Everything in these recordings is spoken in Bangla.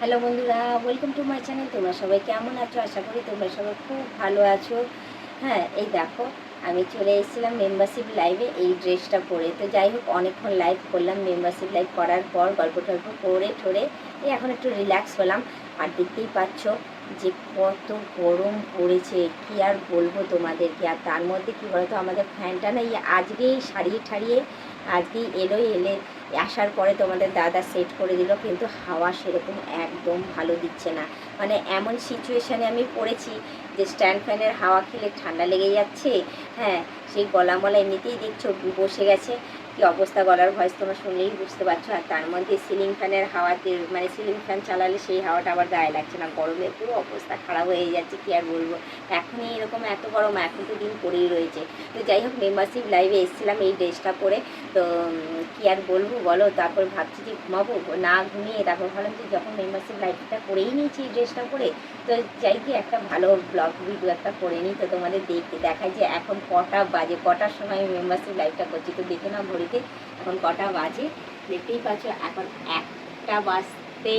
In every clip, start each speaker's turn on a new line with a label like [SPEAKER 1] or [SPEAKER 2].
[SPEAKER 1] হ্যালো বন্ধুরা ওয়েলকাম টু মাই চ্যানেল তোমরা সবাই কেমন আছো? আশা করি তোমরা সবাই খুব ভালো আছো। হ্যাঁ এই দেখো, আমি চলে এসেছিলাম মেম্বারশিপ লাইভে এই ড্রেসটা পরে। তো যাই হোক, অনেকক্ষণ লাইভ করলাম। মেম্বারশিপ লাইভ করার পর, গল্প টল্প করে ঠরে এই এখন একটু রিল্যাক্স হলাম। আর দেখতেই পাচ্ছ যে কত গরম পড়েছে। কি আর বলব তোমাদেরকে? আর তার মধ্যে কী বলতো? আমাদের ফ্যানটা না এই আজকেই সারিয়ে ঠারিয়ে আজকেই এলোই এলে। আসার পরে তোমাদের দাদা সেট করে দিল, কিন্তু হাওয়া সেরকম একদম ভালো দিচ্ছে না। মানে এমন সিচুয়েশানে আমি পড়েছি যে স্ট্যান্ড ফ্যানের হাওয়া খেলে ঠান্ডা লেগে যাচ্ছে। হ্যাঁ সেই গলা মলা এমনিতেই দেখছ বসে গেছে। কি অবস্থা গলার ভয়েস তোমরা শুনলেই বুঝতে পারছ। আর তার মধ্যে সিলিং ফ্যানের হাওয়াতে মানে সিলিং ফ্যান চালালে সেই হাওয়াটা আবার গায়ে লাগছে না। গরমে পুরো অবস্থা খারাপ হয়ে যাচ্ছে, কি আর বলব? এখনই এরকম এত গরম, এখন তো দিন পরেই রয়েছে। তো যাই হোক মেম্বারশিপ লাইভে এসেছিলাম এই ড্রেসটা পরে। তো উম, কি আর বলব বলো? তারপর ভাবছি যে ঘুমাবো না ঘুমিয়ে তারপর ভাবলাম যে যখন মেম্বারশিপ লাইভটা করেই নিয়েছি এই ড্রেসটা পরে তো যাই কি একটা ভালো ব্লগ ভিডিও একটা করে নিই তো তোমাদের দেখতে দেখায় যে এখন কটা বাজে কটার সময় আমি মেম্বারশিপ লাইভটা করছি? তো দেখে না ঘড়িতে এখন কটা বাজে? দেখতেই পাচ্ছ এখন একটা বাজতে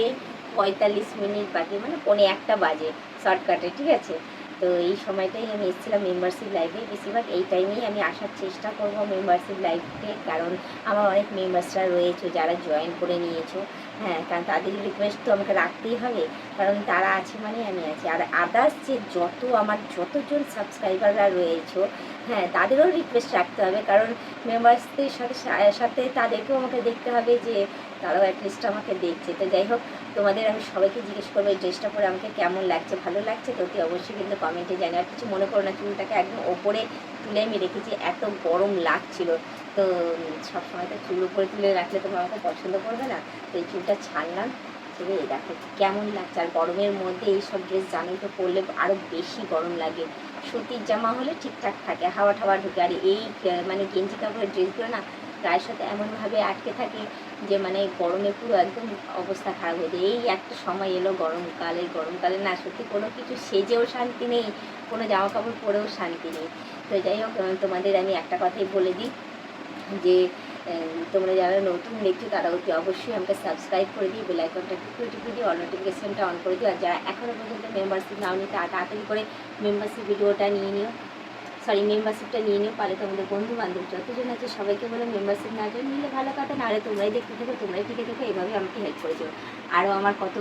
[SPEAKER 1] পঁয়তাল্লিশ মিনিট বাকি মানে পৌনে একটা বাজে শর্টকাটে ঠিক আছে? তো এই সময়টাই আমি এসেছিলাম মেম্বারশিপ লাইফে বেশিরভাগ এই টাইমেই আমি আসার চেষ্টা করব মেম্বারশিপ লাইভে কারণ আমার অনেক মেম্বার্সরা রয়েছে যারা জয়েন করে নিয়েছো। হ্যাঁ কারণ তাদের রিকোয়েস্ট তো আমাকে রাখতেই হবে। কারণ তারা আছে মানে আমি আছি। আর আদার্স যে যত আমার যতজন সাবস্ক্রাইবাররা রয়েছে হ্যাঁ তাদেরও রিকোয়েস্ট রাখতে হবে। কারণ মেম্বার্সদের সাথে সাথে তাদেরকেও আমাকে দেখতে হবে যে তারাও অ্যাটলিস্ট আমাকে দেখছে। তো যাই হোক, তোমাদের আমি সবাইকে জিজ্ঞেস করব, এই ড্রেসটা পরে আমাকে কেমন লাগছে? ভালো লাগছে? তো অতি অবশ্যই কিন্তু কমেন্টে জানি আর কিছু মনে করো না, চুলটাকে একদম ওপরে তুলে আমি রেখেছি, এত গরম লাগছিল। তো সবসময় তো চুল উপরে তুলে রাখলে তোমরা আমাকে পছন্দ করবে না। তো এই চুলটা ছাড়লাম। ছেড়ে এই দেখো কেমন লাগছে। আর গরমের মধ্যে এইসব ড্রেস জানি তো পরলে আরও বেশি গরম লাগে। সুতির জামা হলে ঠিকঠাক থাকে, হাওয়া ঠাওয়া ঢুকে। আর এই মানে গেঞ্জি কাপড়ের ড্রেসগুলো না গায়ের সাথে এমনভাবে আটকে থাকে যে মানে গরমে পুরো একদম অবস্থা খারাপ হয়ে যায়। এই একটা সময় এলো গরমকালে গরমকালে না সত্যি কোনো কিছু সেজেও শান্তি নেই, কোনো জামা কাপড় পরেও শান্তি নেই। তো যাই হোক, তোমাদের আমি একটা কথাই বলে দিই। যে তোমরা যারা নতুন দেখছ তারা অতি অবশ্যই আমাকে সাবস্ক্রাইব করে দিই বেল আইকনটা টিপে টিপে দিও অল নোটিফিকেশনটা অন করে দিও, আর যারা এখনও পর্যন্ত মেম্বারশিপ নাও নি তা তাড়াতাড়ি করে মেম্বারশিপ ভিডিওটা নিয়ে নিও। সরি মেম্বারশিপটা নিয়ে নিও পারে তোমাদের বন্ধু বান্ধব যতজন আছে সবাইকে বলে মেম্বারশিপ না জন্য নিলে ভালো কথা আরে তোমরাই দেখতে থাকো, তোমরাই টিকে থাকো এভাবে আমাকে হেল্প করেছ আরও আমার কত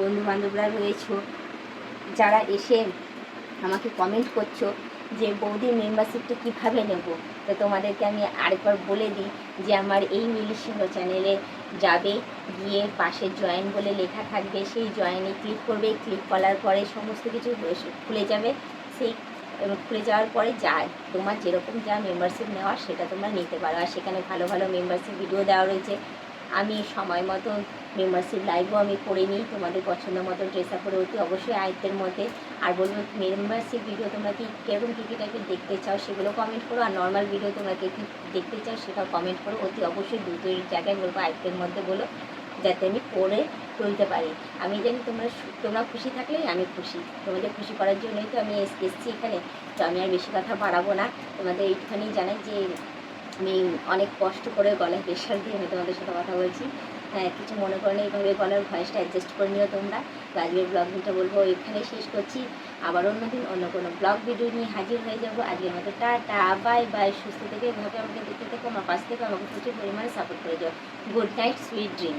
[SPEAKER 1] বন্ধু বান্ধবরা রয়েছে, যারা এসে আমাকে কমেন্ট করছ যে বৌদি মেম্বারশিপটা কীভাবে নেব? তো তোমাদেরকে আমি আরেকবার বলে দিই যে আমার এই মিলি সিংহ চ্যানেলে যাবে, গিয়ে পাশে জয়েন বলে লেখা থাকবে, সেই জয়েনে ক্লিক করবে ক্লিক করার পরে সমস্ত কিছু খুলে যাবে, সেই খুলে যাওয়ার পরে যা তোমার যেরকম যা মেম্বারশিপ নেওয়া সেটা তোমরা নিতে পারো। আর সেখানে ভালো ভালো মেম্বারশিপ ভিডিও দেওয়া রয়েছে। আমি সময় মতো মেম্বারশিপ লাইভও আমি করে নিই, তোমাদের পছন্দ মতো ড্রেস আপ করে অতি অবশ্যই আয়ত্তের মধ্যে। আর বলব, মেম্বারশিপ ভিডিও তোমরা কি, কীরকম কী কী টাইপের দেখতে চাও সেগুলো কমেন্ট করো। আর নর্মাল ভিডিও তোমরা কে, কী দেখতে চাও সেটাও কমেন্ট করো। অতি অবশ্যই দুটোই জায়গায় বলব, আয়ত্তের মধ্যে বলো, যাতে আমি পড়ে তুলতে পারি। আমি জানি তোমরা তোমরা খুশি থাকলে আমি খুশি। তোমাদের খুশি করার জন্যই তো আমি এস- এসেছি এখানে। তো আমি আর বেশি কথা বাড়াবো না। তোমাদের এইটুখানি জানাই যে আমি অনেক কষ্ট করে গলায় প্রেশার দিয়ে আমি তোমাদের সাথে কথা বলছি। হ্যাঁ কিছু মনে করো না, এইভাবে গলার ভয়েসটা অ্যাডজাস্ট করে নিও তোমরা। তো আজকের ব্লগ ভিডিওটা বলব এখানেই শেষ করছি। আবার অন্য দিন অন্য কোনো ব্লগ ভিডিও নিয়ে হাজির হয়ে যাব। আজকের মতো টাটা বাই বাই সুস্থ থেকে, এভাবে আমাকে দেখতে থেকো, আমার পাশ থেকে, আমাকে প্রচুর পরিমাণে সাপোর্ট করে যাও গুড নাইট সুইট ড্রিম